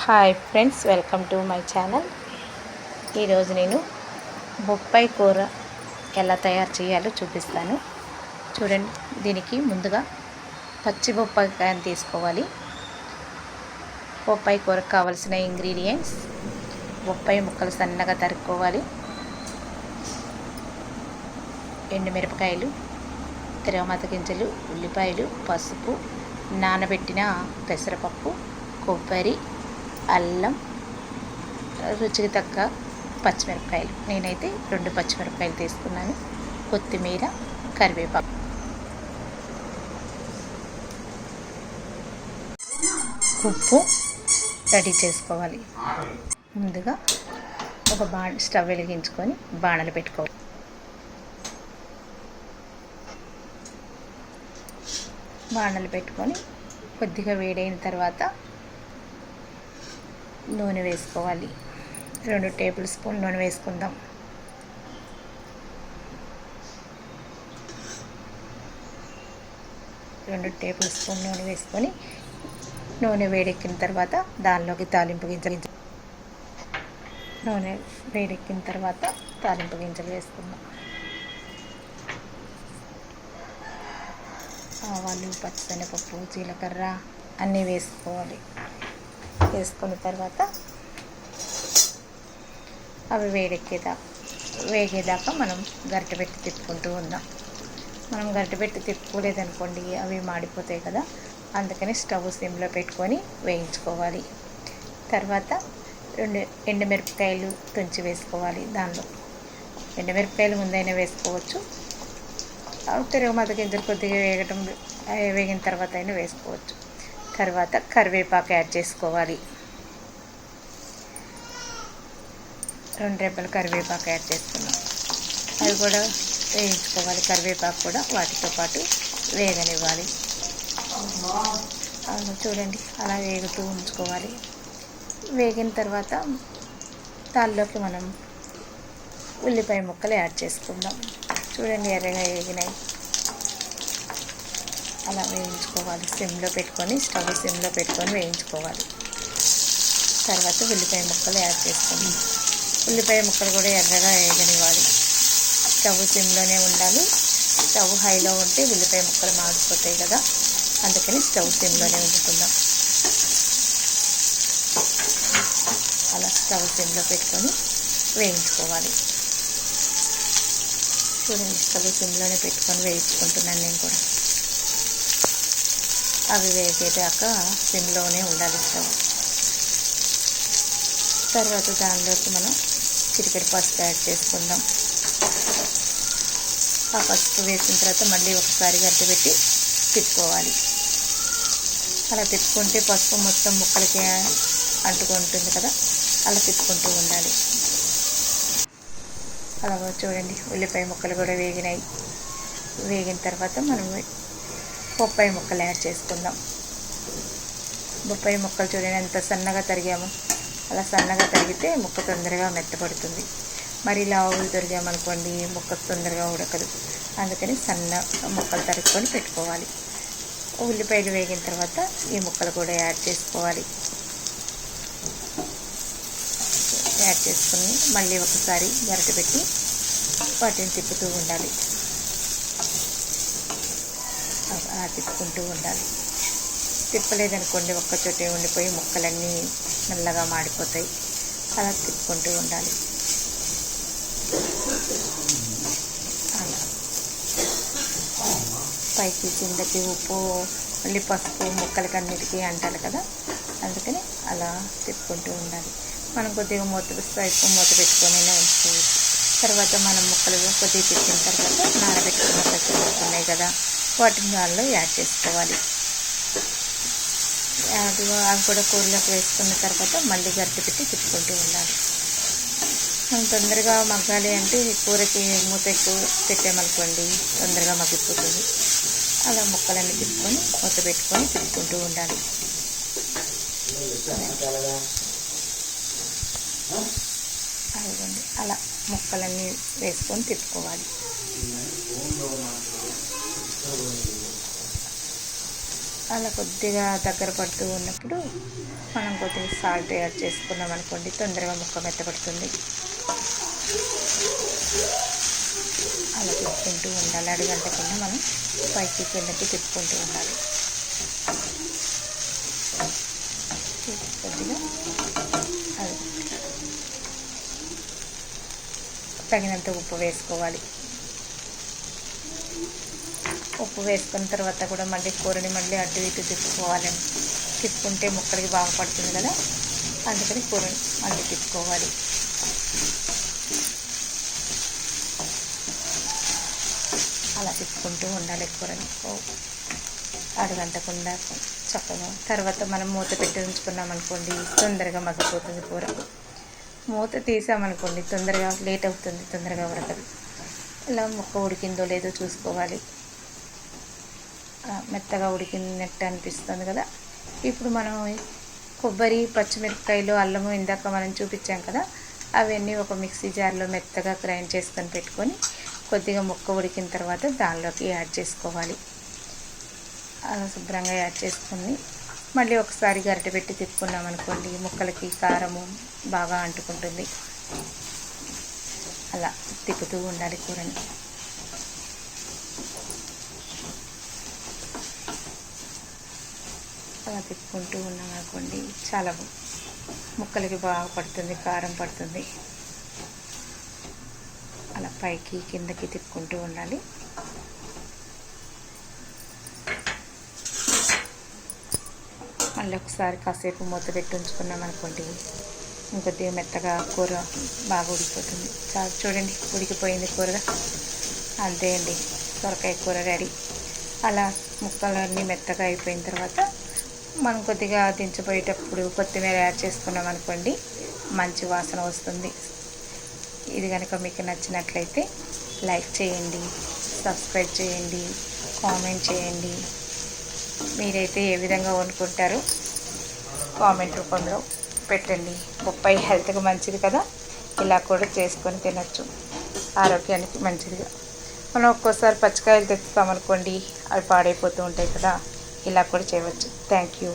Hi friends welcome to my channel. ఈరోజు నేను బొప్పాయి కూర ఎలా తయారు చేయాలో చూపిస్తాను. చూడండి దీనికి ముందుగా పచ్చి బొప్పాయికాయని తీసుకోవాలి. బొప్పాయి కూరకు కావలసిన ఇంగ్రీడియంట్స్ బొప్పాయి ముక్కలు సన్నగా తరుక్కోవాలి. ఎండుమిరపకాయలు తిరగమత గింజలు ఉల్లిపాయలు పసుపు నానబెట్టిన పెసరపప్పు కొబ్బరి అల్లం రుచికి తగ్గ పచ్చిమిరపకాయలు. నేనైతే రెండు పచ్చిమిరపకాయలు తీసుకున్నాను. కొత్తిమీర కరివేపాకు. ఉప్పు రెడీ చేసుకోవాలి. ముందుగా ఒక బా స్టవ్ వెలిగించుకొని బాణలు పెట్టుకోవాలి బాణలు పెట్టుకొని కొద్దిగా వేడైన తర్వాత నూనె వేసుకోవాలి. రెండు టేబుల్ స్పూన్ నూనె వేసుకుందాం. రెండు టేబుల్ స్పూన్ నూనె వేసుకొని నూనె వేడెక్కిన తర్వాత దానిలోకి తాలింపు గింజలు నూనె వేడెక్కిన తర్వాత తాలింపు గింజలు వేసుకుందాం. ఆవాలు పచ్చిశనగపప్పు జీలకర్ర అన్నీ వేసుకోవాలి. వేసుకున్న తర్వాత అవి వేడెక్కేదాకా వేగేదాకా మనం గరిటె పెట్టి తిప్పుకుంటూ ఉందాం. మనం గరిటె పెట్టి తిప్పుకోలేదనుకోండి అవి మాడిపోతాయి కదా అందుకని స్టవ్ సిమ్లో పెట్టుకొని వేయించుకోవాలి. తర్వాత రెండు ఎండుమిరపకాయలు తుంచి వేసుకోవాలి దానిలో. ఎండుమిరపకాయలు ముందైనా వేసుకోవచ్చు. తిరగమాత గింజలు కొద్దిగా వేగటం వేగిన తర్వాత అయినా వేసుకోవచ్చు. తర్వాత కరివేపాకు యాడ్ చేసుకోవాలి. రెండు రెబ్బలు కరివేపాకు యాడ్ చేసుకున్నాం. అవి కూడా వేయించుకోవాలి. కరివేపాకు కూడా వాటితో పాటు వేగనివ్వాలి. చూడండి అలా వేగుతూ ఉంచుకోవాలి. వేగిన తర్వాత దానిలోకి మనం ఉల్లిపాయ ముక్కలు యాడ్ చేసుకుందాం. చూడండి ఎర్రగా వేగినాయి. అలా వేయించుకోవాలి. సిమ్లో పెట్టుకొని స్టవ్ సిమ్లో పెట్టుకొని వేయించుకోవాలి. తర్వాత ఉల్లిపాయ ముక్కలు యాడ్ చేసుకుందాం ఉల్లిపాయ ముక్కలు కూడా ఎర్రగా వేగనివ్వాలి. స్టవ్ సిమ్లోనే ఉండాలి. స్టవ్ హైలో ఉంటే ఉల్లిపాయ ముక్కలు మాడిపోతాయి కదా. అందుకని స్టవ్ సిమ్లోనే ఉంచుకుందాం. అలా స్టవ్ సిమ్లో పెట్టుకొని వేయించుకోవాలి. చూడండి స్టవ్ సిమ్లోనే పెట్టుకొని వేయించుకుంటున్నాను నేను కూడా. అవి వేగేదాకా సిమ్లోనే ఉండాలి స్టవ్. తర్వాత దానిలోకి మనం చిటికెడు పసుపు యాడ్ చేసుకుందాం. ఆ పసుపు వేసిన తర్వాత మళ్ళీ ఒకసారి గడ్డ పెట్టి తిప్పుకోవాలి. అలా తిప్పుకుంటే పసుపు మొత్తం ముక్కలకి అంటుకుంటుంది కదా అలా తిప్పుకుంటూ ఉండాలి. అలా చూడండి ఉల్లిపాయ ముక్కలు కూడా వేగినాయి. వేగిన తర్వాత మనం బొప్పాయి ముక్కలు యాడ్ చేసుకుందాం. బొప్పాయి ముక్కలు చూడండి ఎంత సన్నగా తరిగాము. అలా సన్నగా తరిగితే ముక్క తొందరగా మెత్తపడుతుంది. మరి ఇలా ఆవులు తొరిగామనుకోండి ముక్క తొందరగా ఉడకదు. అందుకని సన్న ముక్కలు తరుక్కొని పెట్టుకోవాలి. ఉల్లిపాయలు వేగిన తర్వాత ఈ ముక్కలు కూడా యాడ్ చేసుకోవాలి. యాడ్ చేసుకుని మళ్ళీ ఒకసారి గరిట పెట్టి వాటిని తిప్పుతూ ఉండాలి అలా తిప్పుకుంటూ ఉండాలి. తిప్పలేదనుకోండి ఒక్కచోటే ఉండిపోయి మొక్కలన్నీ నల్లగా మాడిపోతాయి. అలా తిప్పుకుంటూ ఉండాలి. అలా. పైకి కిందకి ఉప్పు మళ్ళీ పసుపు ముక్కలకి అన్నిటికీ అంటారు కదా. అందుకని అలా తిప్పుకుంటూ ఉండాలి. మనం కొద్దిగా మూత పైపు మూత పెట్టుకొని ఉంచుకోవచ్చు. తర్వాత మనం ముక్కలు కొద్దిగా తిప్పిన తర్వాత నానబెట్టుకున్న పచ్చిమిరపకాయలు ఉన్నాయి కదా. వాటిని దానిలో యాడ్ చేసుకోవాలి. అది అవి కూడా కూరలోకి వేసుకున్న తర్వాత మళ్ళీ గరిటె పెట్టి తిప్పుకుంటూ ఉండాలి. మనం తొందరగా మగ్గాలి అంటే కూరకి మూత ఎక్కువ పెట్టామనుకోండి తొందరగా మగ్గిపోతుంది. అలా ముక్కలన్నీ తిప్పుకొని మూత పెట్టుకొని తిప్పుకుంటూ ఉండాలి. అదిగోండి అలా ముక్కలన్నీ వేసుకొని తిప్పుకోవాలి. అలా కొద్దిగా దగ్గర పడుతూ ఉన్నప్పుడు మనం కొద్దిగా సాల్ట్ యాడ్ చేసుకున్నాం అనుకోండి తొందరగా ముక్క మెత్తపడుతుంది అలా తిప్పుకుంటూ ఉండాలి. అడుగంటకుండా మనం పైకి కిందకి తిప్పుకుంటూ ఉండాలి. కొద్దిగా అది తగినంత ఉప్పు వేసుకోవాలి. ఉప్పు వేసుకున్న తర్వాత కూడా మళ్ళీ కూరని మళ్ళీ అటు ఇటు తిప్పుకోవాలని తిప్పుకుంటే ముక్కలకి బాగా పడుతుంది కదా? అందుకని కూరని మళ్ళీ తిప్పుకోవాలి. అలా తిప్పుకుంటూ ఉండాలి కూరని. అడుగంటకుండా చక్కగా. తర్వాత మనం మూత పెట్టి ఉంచుకున్నాం అనుకోండి తొందరగా మగ్గిపోతుంది కూర. మూత తీసామనుకోండి తొందరగా లేట్ అవుతుంది తొందరగా ఉడకదు ఇలా ముక్క ఉడికిందో లేదో చూసుకోవాలి. మెత్తగా ఉడికినట్టు అనిపిస్తుంది కదా. ఇప్పుడు మనం కొబ్బరి పచ్చిమిరపకాయలు అల్లము ఇందాక మనం చూపించాం కదా అవన్నీ ఒక మిక్సీ జార్లో మెత్తగా గ్రైండ్ చేసుకొని పెట్టుకొని కొద్దిగా ముక్క ఉడికిన తర్వాత దానిలోకి యాడ్ చేసుకోవాలి. అలా శుభ్రంగా యాడ్ చేసుకుని మళ్ళీ ఒకసారి గరిటె పెట్టి తిప్పుకున్నాం అనుకోండి ముక్కలకి కారము బాగా అంటుకుంటుంది. అలా తిప్పుతూ ఉండాలి కూరని. అలా తిప్పుకుంటూ ఉన్నాం అనుకోండి చాలా ముక్కలకి బాగా పడుతుంది కారం పడుతుంది. అలా పైకి కిందకి తిప్పుకుంటూ ఉండాలి. మళ్ళీ ఒకసారి కాసేపు మూత పెట్టి ఉంచుకున్నాం అనుకోండి ఇంకొద్దిగా మెత్తగా కూర బాగా ఉడికిపోతుంది. చాలా చూడండి ఉడికిపోయింది కూరగా. అంతే అండి సొరకాయ కూర రెడీ. అలా ముక్కలన్నీ మెత్తగా అయిపోయిన తర్వాత మనం కొద్దిగా దించిపోయేటప్పుడు కొత్తిమీర యాడ్ చేసుకున్నాం అనుకోండి మంచి వాసన వస్తుంది. ఇది కనుక మీకు నచ్చినట్లయితే లైక్ చేయండి సబ్స్క్రైబ్ చేయండి కామెంట్ చేయండి. మీరైతే ఏ విధంగా వండుకుంటారో కామెంట్ రూపంలో పెట్టండి. బొప్పాయి హెల్త్కి మంచిది కదా ఇలా కూడా చేసుకొని తినచ్చు. ఆరోగ్యానికి మంచిదిగా. మనం ఒక్కోసారి పచ్చికాయలు తెస్తామనుకోండి అవి పాడైపోతూ ఉంటాయి కదా. ఇలా కూడా చేయవచ్చు. Thank you